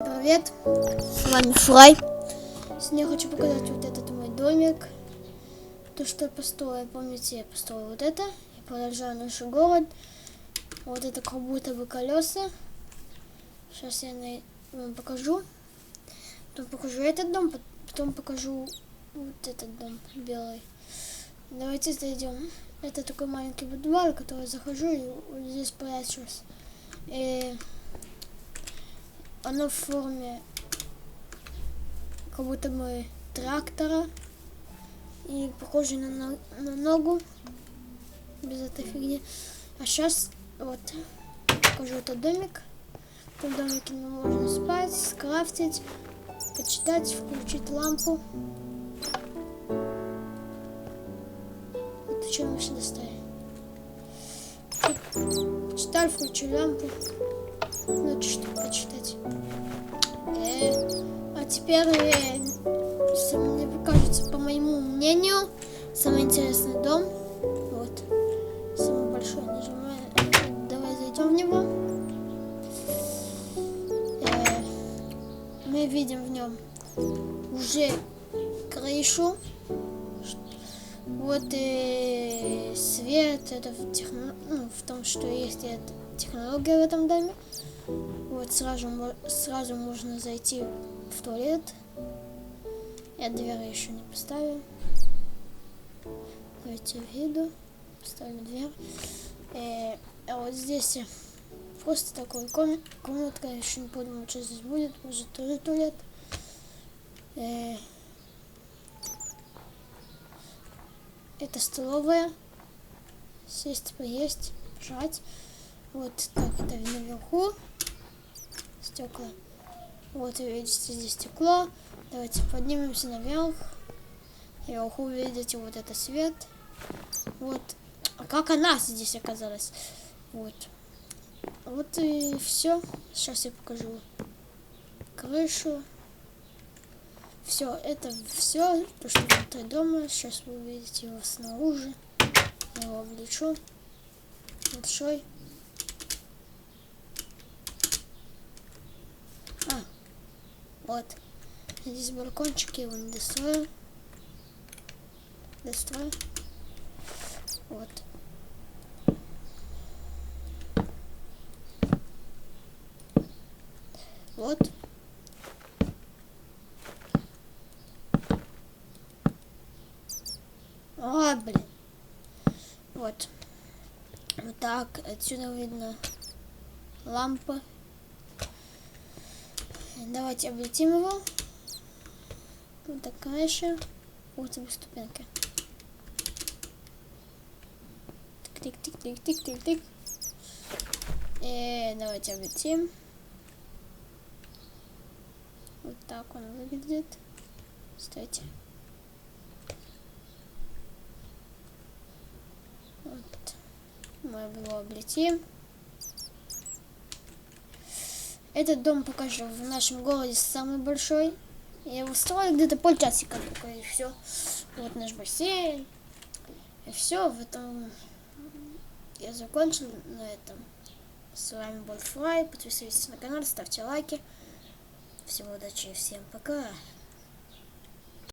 Привет, с вами Фрай. Сегодня я хочу показать вот этот мой домик. То, что я построил. Помните, я построил вот это. Я продолжаю наш город. Вот это как будто бы колеса. Сейчас я вам покажу. Потом покажу этот дом, пот- потом покажу вот этот дом белый. Давайте зайдем. Это такой маленький в который захожу и вот здесь прячусь. И оно в форме как будто бы трактора и похоже на, на ногу без этой фигни. А сейчас вот покажу этот домик. В домике можно спать, скрафтить, почитать, включить лампу. Это что мы сюда ставим? Почитали, включили лампу. Ну, что почитать. Э, а теперь, э, с- мне кажется, по моему мнению, самый интересный дом. Вот. Самый большой. Нажимаю. Давай зайдем в него. Э, мы видим в нем уже крышу. Вот и свет, это в, техно- ну, в том, что есть эта технология в этом доме. Вот сразу, сразу можно зайти в туалет. Я дверь еще не поставил. Давайте виду. Поставлю дверь. Э, а вот здесь просто такой ком- комнатка. Еще не понял, что здесь будет. Может тоже туалет. Э, это столовая. Сесть, поесть, жать. Вот так это наверху. Стекла. Вот вы видите здесь стекло. Давайте поднимемся наверх. Наверху вы видите вот это свет. Вот. А как она здесь оказалась? Вот. Вот и все. Сейчас я покажу крышу. Все, это все, то, что внутри дома. Сейчас вы увидите его снаружи. Я его облечу. Большой. А, вот. Здесь балкончик, я его не дострою. Дострою. Вот. Вот. А, блин. Вот. Вот так. Отсюда видно лампа. Давайте облетим его. Вот такая еще. Вот тебе ступеньки. Тик-тик-тик-тик-тик-тик-тик. И давайте облетим. Вот так он выглядит. Стойте. Вот. Мы его облетим. Этот дом покажу в нашем городе самый большой. Я его строил где-то полчасика только и все. Вот наш бассейн. И все, в этом я закончил на этом. С вами был Фрай. Подписывайтесь на канал, ставьте лайки. Всем удачи и всем пока.